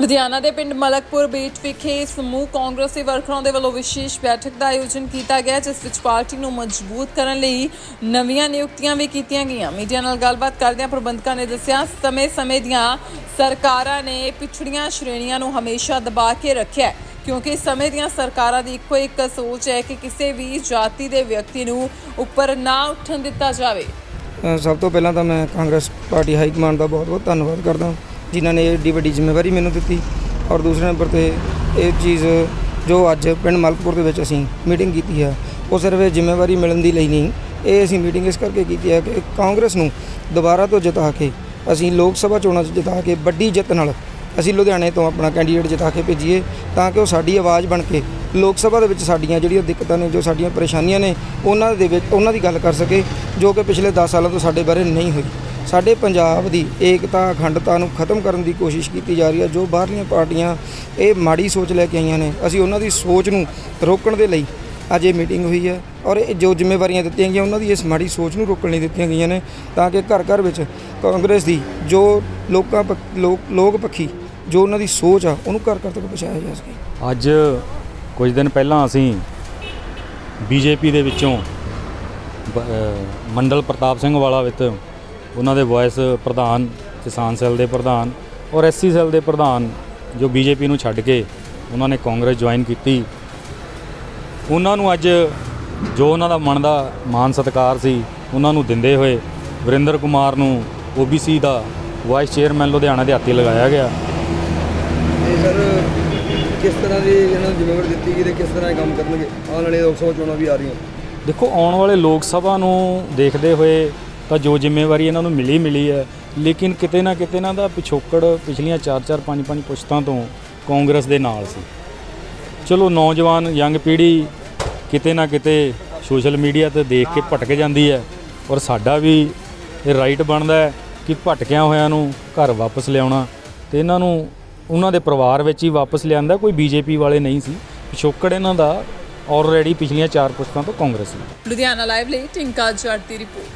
ਲੁਧਿਆਣਾ ਦੇ ਪਿੰਡ ਮਲਕਪੁਰ ਬੀਟ ਵਿਖੇ ਸਮੂਹ ਕਾਂਗਰਸੀ ਵਰਕਰਾਂ ਦੇ ਵੱਲੋਂ ਵਿਸ਼ੇਸ਼ ਬੈਠਕ ਦਾ ਆਯੋਜਨ ਕੀਤਾ ਗਿਆ, ਜਿਸ ਵਿੱਚ ਪਾਰਟੀ ਨੂੰ ਮਜ਼ਬੂਤ ਕਰਨ ਲਈ ਨਵੀਆਂ ਨਿਯੁਕਤੀਆਂ ਵੀ ਕੀਤੀਆਂ ਗਈਆਂ। ਮੀਡੀਆ ਨਾਲ ਗੱਲਬਾਤ ਕਰਦਿਆਂ ਪ੍ਰਬੰਧਕਾਂ ਨੇ ਦੱਸਿਆ, ਸਮੇਂ-ਸਮੇਂ ਦੀਆਂ ਸਰਕਾਰਾਂ ਨੇ ਪਿਛੜੀਆਂ ਸ਼੍ਰੇਣੀਆਂ ਨੂੰ ਹਮੇਸ਼ਾ ਦਬਾ ਕੇ ਰੱਖਿਆ ਕਿਉਂਕਿ ਸਮੇਂ ਦੀਆਂ ਸਰਕਾਰਾਂ ਦੀ ਇੱਕੋ ਇੱਕ ਸੋਚ ਹੈ ਕਿ ਕਿਸੇ ਵੀ ਜਾਤੀ ਦੇ ਵਿਅਕਤੀ ਨੂੰ ਉੱਪਰ ਨਾ ਉੱਠਣ ਦਿੱਤਾ ਜਾਵੇ। ਸਭ ਤੋਂ ਪਹਿਲਾਂ ਤਾਂ ਮੈਂ ਕਾਂਗਰਸ ਪਾਰਟੀ ਹਾਈ ਕਮਾਂਡ ਦਾ ਬਹੁਤ ਬਹੁਤ ਧੰਨਵਾਦ ਕਰਦਾ ਜਿਨ੍ਹਾਂ ਨੇ ਏਡੀ ਵੱਡੀ ਜ਼ਿੰਮੇਵਾਰੀ ਮੈਨੂੰ ਦਿੱਤੀ ਔਰ ਦੂਸਰੇ ਨੰਬਰ ਤੇ ਇਹ ਚੀਜ਼ ਜੋ ਅੱਜ ਪਿੰਡ ਮਲਕਪੁਰ ਦੇ ਵਿੱਚ ਅਸੀਂ ਮੀਟਿੰਗ ਕੀਤੀ ਹੈ, ਉਹ ਸਿਰਫ ਇਹ ਜ਼ਿੰਮੇਵਾਰੀ ਮਿਲਣ ਦੀ ਲਈ ਨਹੀਂ, ਇਹ ਅਸੀਂ ਮੀਟਿੰਗ ਇਸ ਕਰਕੇ ਕੀਤੀ ਹੈ ਕਿ ਕਾਂਗਰਸ ਨੂੰ ਦੁਬਾਰਾ ਤੋਂ ਜਿਤਾ ਕੇ ਅਸੀਂ ਲੋਕ ਸਭਾ ਚੋਣਾਂ 'ਚ ਜਿਤਾ ਕੇ ਵੱਡੀ ਜਿੱਤ ਨਾਲ ਅਸੀਂ ਲੁਧਿਆਣੇ ਤੋਂ ਆਪਣਾ ਕੈਂਡੀਡੇਟ ਜਿਤਾ ਕੇ ਭੇਜੀਏ ਤਾਂ ਕਿ ਉਹ ਸਾਡੀ ਆਵਾਜ਼ ਬਣ ਕੇ ਲੋਕ ਸਭਾ ਦੇ ਵਿੱਚ ਸਾਡੀਆਂ ਜਿਹੜੀਆਂ ਦਿੱਕਤਾਂ ਨੇ, ਜੋ ਸਾਡੀਆਂ ਪਰੇਸ਼ਾਨੀਆਂ ਨੇ, ਉਹਨਾਂ ਦੇ ਵਿੱਚ, ਉਹਨਾਂ ਦੀ ਗੱਲ ਕਰ ਸਕੇ, ਜੋ ਕਿ ਪਿਛਲੇ 10 ਸਾਲਾਂ ਤੋਂ ਸਾਡੇ ਬਾਰੇ ਨਹੀਂ ਹੋਈ। ਸਾਡੇ ਪੰਜਾਬ ਦੀ ਏਕਤਾ, ਅਖੰਡਤਾ ਨੂੰ ਖਤਮ ਕਰਨ ਦੀ ਕੋਸ਼ਿਸ਼ ਕੀਤੀ ਜਾ ਰਹੀ ਹੈ, ਜੋ ਬਾਹਰਲੀਆਂ ਪਾਰਟੀਆਂ ਇਹ ਮਾੜੀ ਸੋਚ ਲੈ ਕੇ ਆਈਆਂ ਨੇ। ਅਸੀਂ ਉਹਨਾਂ ਦੀ ਸੋਚ ਨੂੰ ਰੋਕਣ ਦੇ ਲਈ ਅੱਜ ਇਹ ਮੀਟਿੰਗ ਹੋਈ ਹੈ ਔਰ ਇਹ ਜੋ ਜ਼ਿੰਮੇਵਾਰੀਆਂ ਦਿੱਤੀਆਂ ਗਈਆਂ, ਉਹਨਾਂ ਦੀ ਇਸ ਮਾੜੀ ਸੋਚ ਨੂੰ ਰੋਕਣ ਲਈ ਦਿੱਤੀਆਂ ਗਈਆਂ ਨੇ ਤਾਂ ਕਿ ਘਰ ਘਰ ਵਿੱਚ ਕਾਂਗਰਸ ਦੀ ਜੋ ਲੋਕਾਂ ਪੱਖ- ਲੋਕ ਪੱਖੀ ਜੋ ਉਹਨਾਂ ਦੀ ਸੋਚ ਆ, ਉਹਨੂੰ ਘਰ ਘਰ ਤੱਕ ਪਹੁੰਚਾਇਆ ਜਾ ਸਕੇ। ਅੱਜ ਕੁਝ ਦਿਨ ਪਹਿਲਾਂ ਅਸੀਂ ਬੀਜੇਪੀ ਦੇ ਵਿੱਚੋਂ ਮੰਡਲ ਪ੍ਰਤਾਪ ਸਿੰਘ ਵਾਲਾ ਵਿੱਚ ਉਹਨਾਂ ਦੇ ਵਾਇਸ ਪ੍ਰਧਾਨ, ਕਿਸਾਨ ਸੈੱਲ ਦੇ ਪ੍ਰਧਾਨ ਔਰ ਐਸਸੀ ਸੈੱਲ ਦੇ ਪ੍ਰਧਾਨ ਜੋ ਬੀਜੇਪੀ ਨੂੰ ਛੱਡ ਕੇ ਉਹਨਾਂ ਨੇ ਕਾਂਗਰਸ ਜੁਆਇਨ ਕੀਤੀ। ਉਹਨਾਂ ਨੂੰ ਅੱਜ ਜੋ ਉਹਨਾਂ ਦਾ ਮਨ ਦਾ ਮਾਨ ਸਤਿਕਾਰ ਸੀ, ਉਹਨਾਂ ਨੂੰ ਦਿੰਦੇ ਹੋਏ ਵਰਿੰਦਰ ਕੁਮਾਰ ਨੂੰ ਓਬੀਸੀ ਦਾ ਵਾਈਸ ਚੇਅਰਮੈਨ ਲੁਧਿਆਣਾ ਦੇ ਹੱਥੇ ਲਗਾਇਆ ਗਿਆ। ਤੇ ਸਰ ਕਿਸ ਤਰ੍ਹਾਂ ਦੀ ਇਹਨਾਂ ਨੂੰ ਜ਼ਿੰਮੇਵਾਰੀ ਦਿੱਤੀ ਗਈ ਤੇ ਕਿਸ ਤਰ੍ਹਾਂ ਇਹ ਕੰਮ ਕਰਨਗੇ? ਆਉਣ ਵਾਲੇ ਲੋਕ ਸਭਾ ਚੋਣਾਂ ਵੀ ਆ ਰਹੀਆਂ। ਦੇਖੋ, ਆਉਣ ਵਾਲੇ ਲੋਕ ਸਭਾ ਨੂੰ ਦੇਖਦੇ ਹੋਏ ਤਾਂ ਜੋ ਜ਼ਿੰਮੇਵਾਰੀ ਇਹਨਾਂ ਨੂੰ ਮਿਲੀ ਮਿਲੀ ਹੈ। ਲੇਕਿਨ ਕਿਤੇ ਨਾ ਕਿਤੇ ਇਹਨਾਂ ਦਾ ਪਿਛੋਕੜ ਪਿਛਲੀਆਂ 4-4 5-5 ਪੁਸ਼ਤਾਂ ਤੋਂ ਕਾਂਗਰਸ ਦੇ ਨਾਲ ਸੀ। ਚਲੋ, ਨੌਜਵਾਨ, ਯੰਗ ਪੀੜ੍ਹੀ ਕਿਤੇ ਨਾ ਕਿਤੇ ਸੋਸ਼ਲ ਮੀਡੀਆ ਤੇ ਦੇਖ ਕੇ ਭਟਕ ਜਾਂਦੀ ਹੈ ਔਰ ਸਾਡਾ ਵੀ ਇਹ ਰਾਈਟ ਬਣਦਾ ਹੈ ਕਿ ਭਟਕਿਆਂ ਹੋਇਆਂ ਨੂੰ ਘਰ ਵਾਪਸ ਲਿਆਉਣਾ ਤੇ ਇਹਨਾਂ ਨੂੰ ਉਹਨਾਂ ਦੇ ਪਰਿਵਾਰ ਵਿੱਚ ਹੀ ਵਾਪਸ ਲਿਆਂਦਾ, ਕੋਈ ਬੀਜੇਪੀ ਵਾਲੇ ਨਹੀਂ ਸੀ। ਪਿਛੋਕੜ ਇਹਨਾਂ ਦਾ ਆਲਰੇਡੀ ਪਿਛਲੀਆਂ ਚਾਰ ਪੁਸ਼ਤਾਂ ਤੋਂ ਕਾਂਗਰਸ ਸੀ ਲੁਧਿਆਣਾ ਲਾਈਵ ਲਈ ਟਿੰਕਾ ਜੱਟ ਦੀ ਰਿਪੋਰਟ